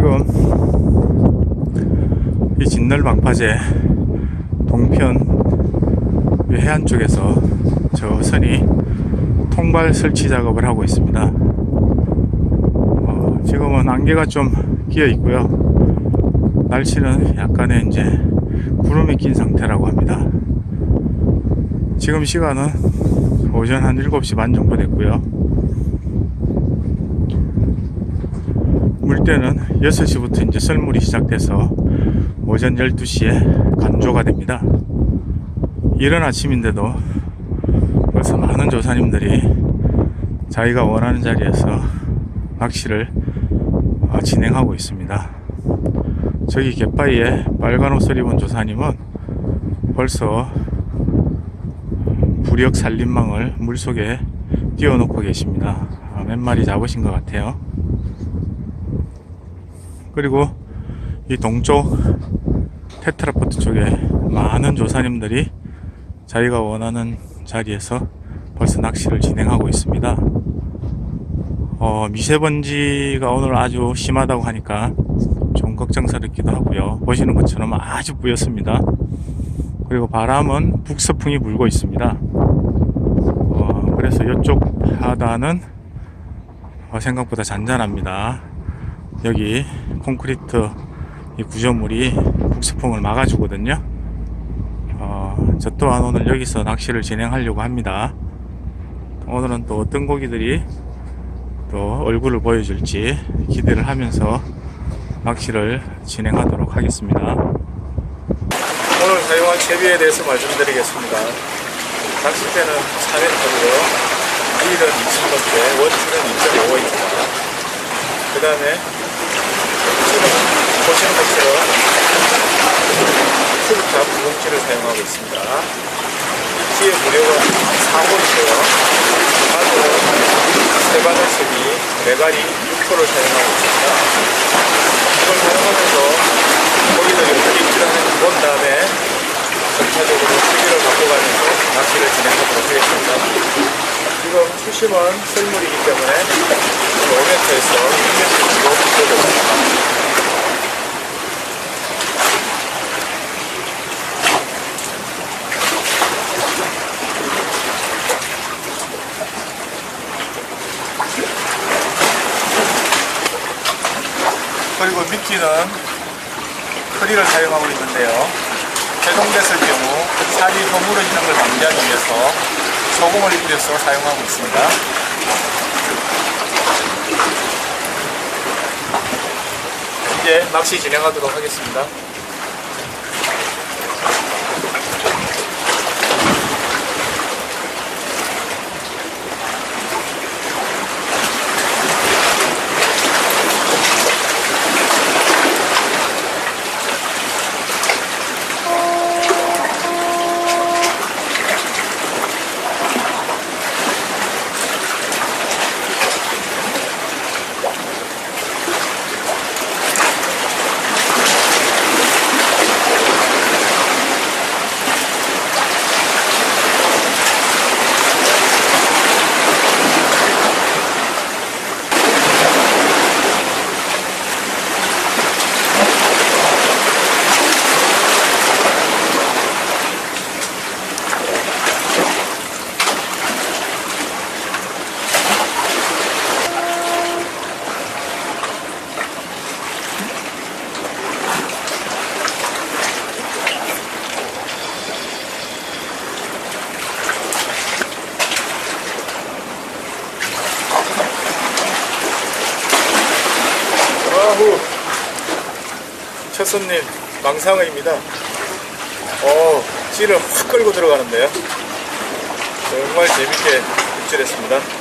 지금 이 진널 방파제 동편 이 해안 쪽에서 저 선이 통발 설치 작업을 하고 있습니다. 어, 지금은 안개가 좀 끼어 있고요. 날씨는 약간의 이제 구름이 낀 상태라고 합니다. 지금 시간은 오전 한 7시 반 정도 됐고요. 물때는 6시부터 이제 썰물이 시작돼서 오전 12시에 간조가 됩니다. 이른 아침인데도 벌써 많은 조사님들이 자기가 원하는 자리에서 낚시를 어, 진행하고 있습니다. 저기 갯바위에 빨간 옷을 입은 조사님은 벌써 부력 살림망을 물속에 띄워놓고 계십니다. 아, 몇 마리 잡으신 것 같아요. 그리고 이 동쪽 테트라포트 쪽에 많은 조사님들이 자기가 원하는 자리에서 벌써 낚시를 진행하고 있습니다. 어, 미세먼지가 오늘 아주 심하다고 하니까 좀 걱정스럽기도 하고요. 보시는 것처럼 아주 뿌옇습니다. 그리고 바람은 북서풍이 불고 있습니다. 어, 그래서 이쪽 바다는 어, 생각보다 잔잔합니다. 여기 콘크리트 이 구조물이 북서풍을 막아주거든요. 어, 저 또한 오늘 여기서 낚시를 진행하려고 합니다. 오늘은 또 어떤 고기들이 또 얼굴을 보여줄지 기대를 하면서 낚시를 진행하도록 하겠습니다. 오늘 사용한 채비에 대해서 말씀드리겠습니다. 낚싯대는 4m고요. 릴은 20번째, 원줄은 2.5입니다. 그 다음에 보시는 것처럼 큐브탑 구멍치를 사용하고 있습니다. 입지의 무료가 4호이고요. 바늘은 세바늘색이 메가리 6호를 사용하고 있습니다. 이걸 사용하면서 고기들이 어떻게 입질하는지 본 다음에 전차적으로 크기를 바꿔가면서 낚시를 진행하도록 하겠습니다. 지금 수심은 썰물이기 때문에 5m에서 6m 정도 있습니다. 그리고 미끼는 크리를 사용하고 있는데요. 해동됐을 경우 살이 허물어지는 걸 방지하기 위해서 소금을 뿌려서 사용하고 있습니다. 이제 낚시 진행하도록 하겠습니다. 손님 망상어입니다. 어 찌를 확 끌고 들어가는데요. 정말 재밌게 입질했습니다.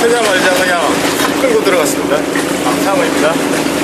씨가 서자마자 그냥 끌고 들어갔습니다. 방탕어입니다.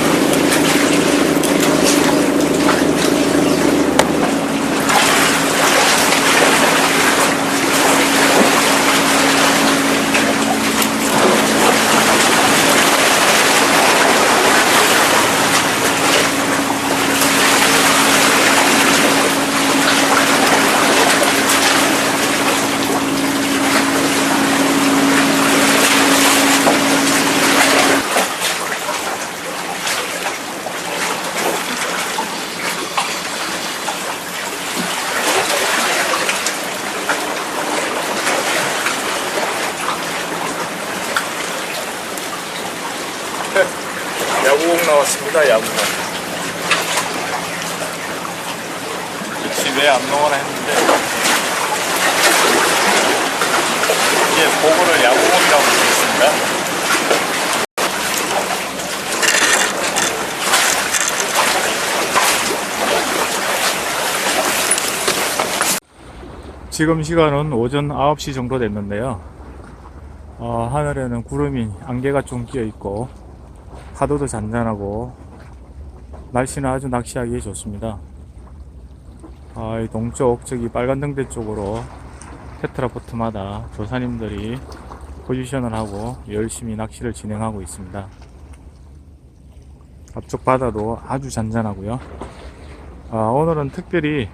야구공 나왔습니다. 야구공. 집에 안 나오나 했는데 이게 보고를 야구공이라고 부르겠습니다. 지금 시간은 오전 9시 정도 됐는데요. 어, 하늘에는 구름이 안개가 좀 끼어 있고 파도도 잔잔하고 날씨는 아주 낚시하기 좋습니다. 아, 이 동쪽 저기 빨간 등대 쪽으로 테트라포트마다 조사님들이 포지션을 하고 열심히 낚시를 진행하고 있습니다. 앞쪽 바다도 아주 잔잔하고요. 아, 오늘은 특별히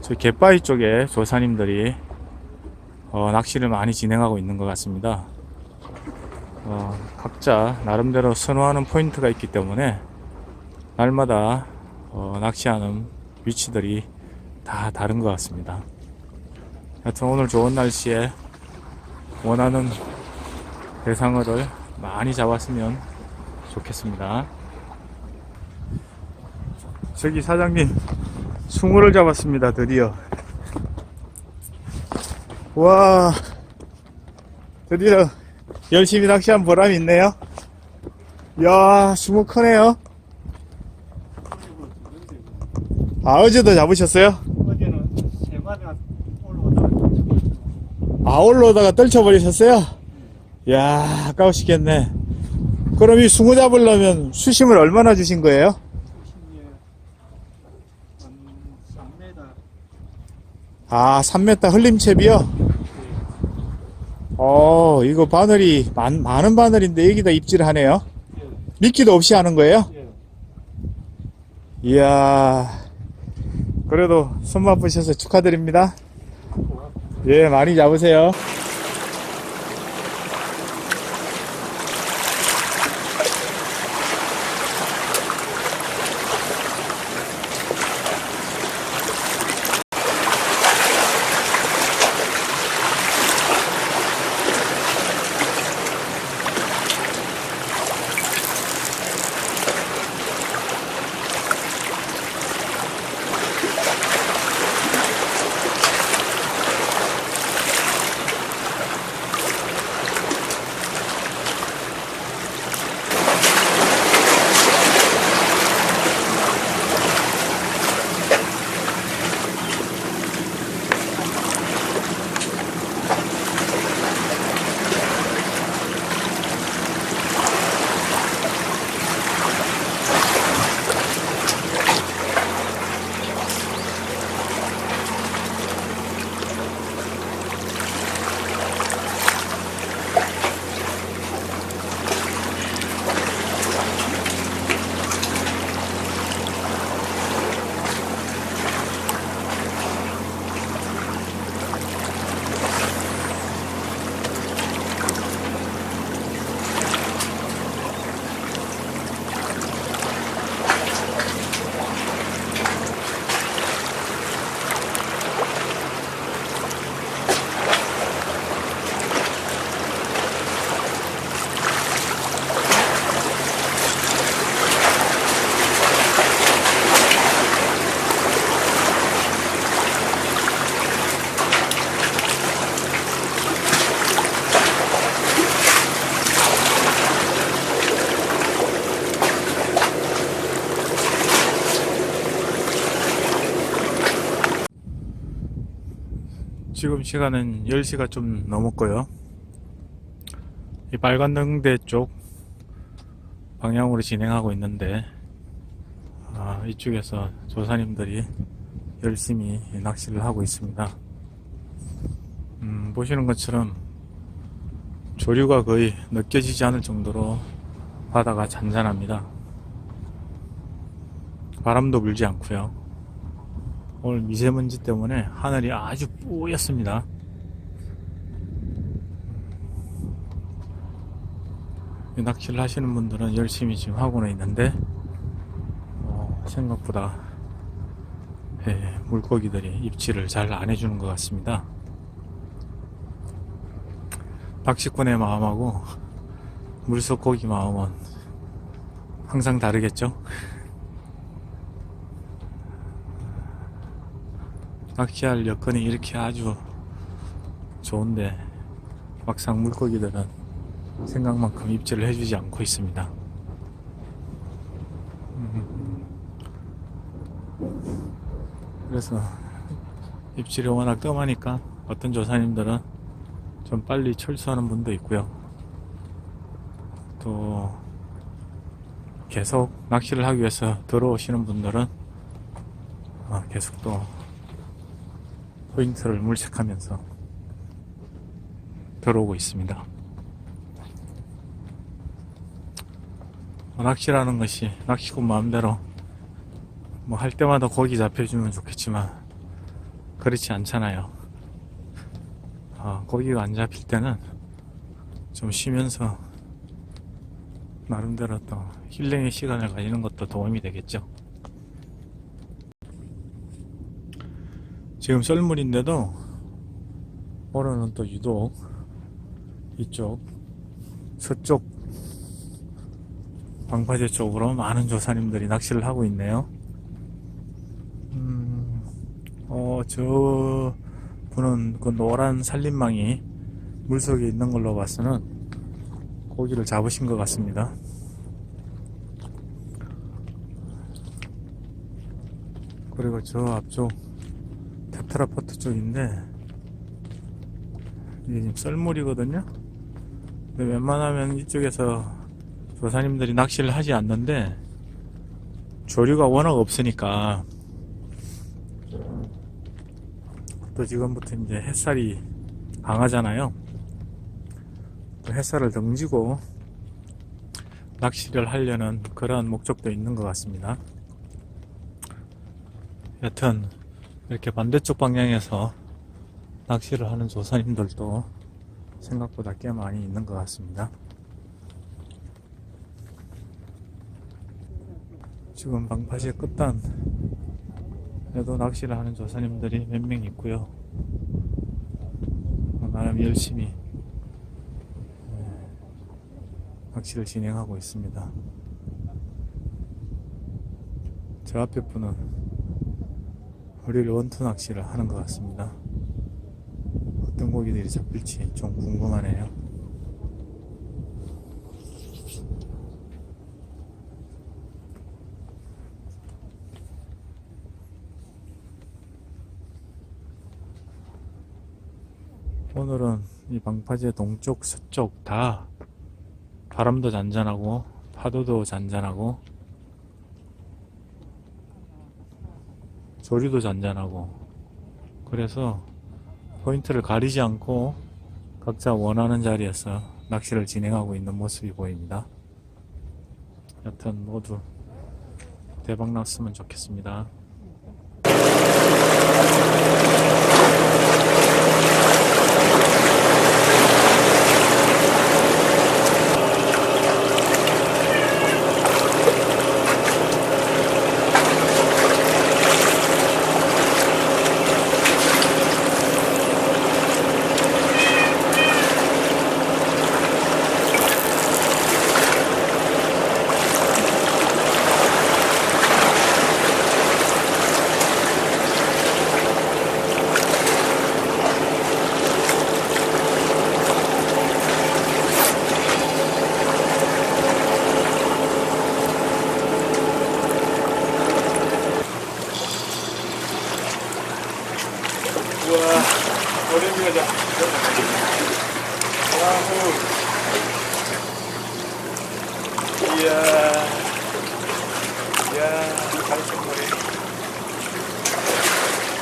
저 갯바위 쪽에 조사님들이 어, 낚시를 많이 진행하고 있는 것 같습니다. 어, 각자 나름대로 선호하는 포인트가 있기 때문에 날마다 어, 낚시하는 위치들이 다 다른 것 같습니다. 하여튼 오늘 좋은 날씨에 원하는 대상어를 많이 잡았으면 좋겠습니다. 저기 사장님 숭어를 잡았습니다 드디어 와 드디어 열심히 낚시한 보람이 있네요. 이야, 숭어 크네요. 아, 어제도 잡으셨어요? 어제는 세 마리가 올라오다가 아, 올라오다가 떨쳐버리셨어요? 이야, 아까우시겠네. 그럼 이 숭어 잡으려면 수심을 얼마나 주신 거예요? 수심이 한 3m 아, 3m 흘림채비요? 어, 이거 바늘이 많, 많은 바늘인데 여기다 입질하네요. 미끼도 없이 하는 거예요? 예. 이야, 그래도 손맛 부셔서 축하드립니다. 예, 많이 잡으세요. 지금 시간은 10시가 좀 넘었고요. 이 빨간 등대 쪽 방향으로 진행하고 있는데 아, 이쪽에서 조사님들이 열심히 낚시를 하고 있습니다. 음, 보시는 것처럼 조류가 거의 느껴지지 않을 정도로 바다가 잔잔합니다. 바람도 불지 않고요. 오늘 미세먼지 때문에 하늘이 아주 뿌였습니다. 이 낚시를 하시는 분들은 열심히 지금 하고는 있는데 어, 생각보다 예, 물고기들이 입질을 잘 안 해주는 것 같습니다. 낚시꾼의 마음하고 물속 고기 마음은 항상 다르겠죠? 낚시할 여건이 이렇게 아주 좋은데 막상 물고기들은 생각만큼 입질을 해주지 않고 있습니다. 음. 그래서 입질이 워낙 뜸하니까 어떤 조사님들은 좀 빨리 철수하는 분도 있고요. 또 계속 낚시를 하기 위해서 들어오시는 분들은 아, 계속 또 포인트를 물색하면서 들어오고 있습니다. 낚시라는 것이 낚시꾼 마음대로 뭐 할 때마다 고기 잡혀주면 좋겠지만 그렇지 않잖아요. 아, 고기가 안 잡힐 때는 좀 쉬면서 나름대로 또 힐링의 시간을 가지는 것도 도움이 되겠죠. 지금 썰물인데도 오늘은 또 유독 이쪽 서쪽 방파제 쪽으로 많은 조사님들이 낚시를 하고 있네요. 음, 어, 저 분은 그 노란 살림망이 물속에 있는 걸로 봐서는 고기를 잡으신 것 같습니다. 그리고 저 앞쪽 테트라포트 쪽인데 이게 지금 썰물이거든요. 근데 웬만하면 이쪽에서 조사님들이 낚시를 하지 않는데 조류가 워낙 없으니까 또 지금부터 이제 햇살이 강하잖아요. 또 햇살을 등지고 낚시를 하려는 그러한 목적도 있는 것 같습니다. 여튼 이렇게 반대쪽 방향에서 낚시를 하는 조사님들도 생각보다 꽤 많이 있는 것 같습니다. 지금 방파제 끝단에도 낚시를 하는 조사님들이 몇 명 있고요. 어, 나름 열심히 예, 낚시를 진행하고 있습니다. 저 앞에 분은 우리를 원투 낚시를 하는 것 같습니다. 어떤 고기들이 잡힐지 좀 궁금하네요. 오늘은 이 방파제 동쪽, 서쪽 다 바람도 잔잔하고 파도도 잔잔하고 조류도 잔잔하고 그래서 포인트를 가리지 않고 각자 원하는 자리에서 낚시를 진행하고 있는 모습이 보입니다. 여튼 모두 대박 났으면 좋겠습니다.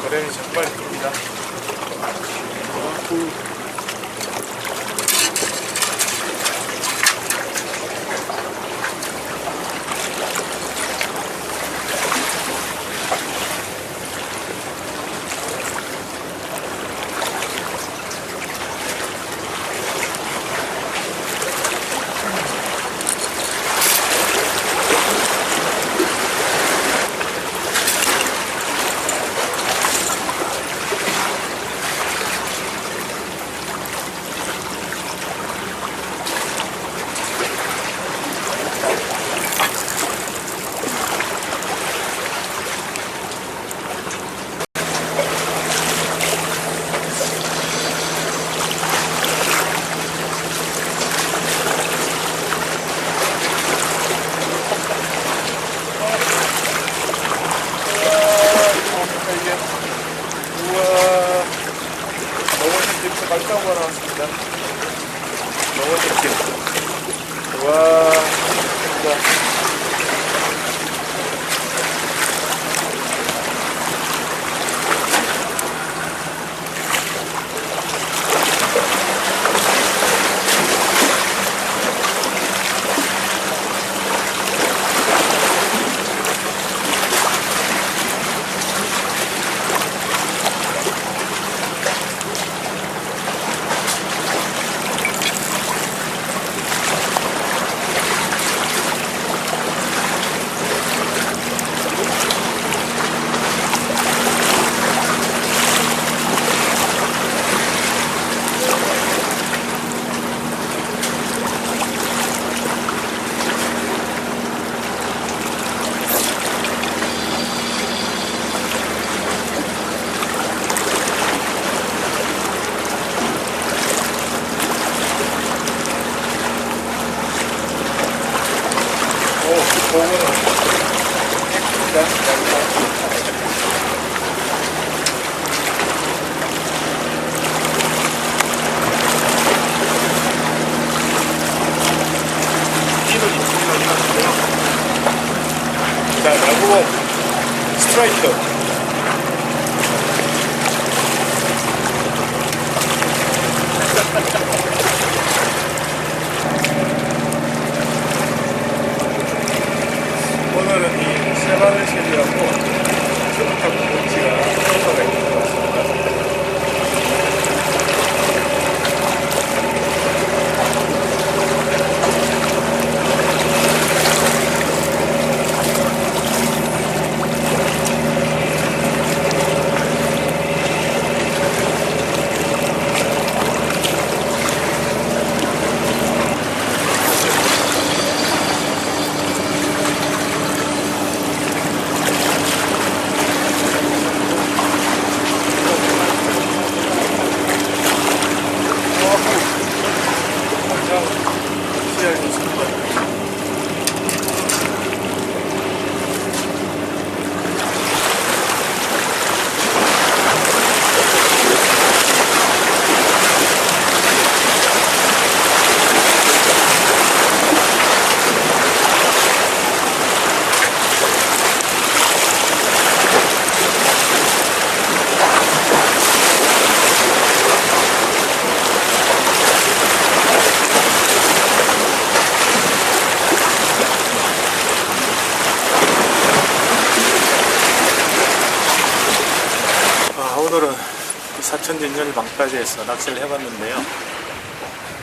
고래는 정말 이쁩니다. 오, 공은 자, 나무공 스트라이크. 오늘은 이 세바르실이라고 트로타고 공치가 서가 있는 것 같습니다. 시야가 좋습니다. 아, 오늘은 이 사천진열 망까지에서 낚시를 해봤는데요.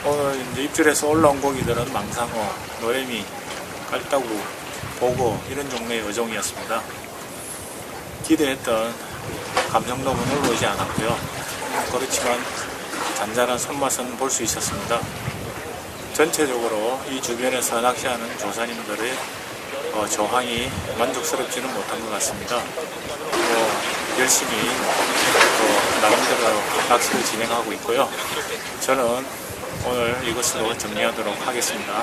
오늘 이제 입질해서 올라온 고기들은 망상어, 노래미, 깔따구, 보고 이런 종류의 어종이었습니다. 기대했던 감성돔은 올라오지 않았고요. 그렇지만 잔잔한 손맛은 볼 수 있었습니다. 전체적으로 이 주변에서 낚시하는 조사님들의 어, 저항이 만족스럽지는 못한 것 같습니다. 뭐, 열심히 또 나름대로 낚시를 진행하고 있고요. 저는 오늘 이것으로 정리하도록 하겠습니다.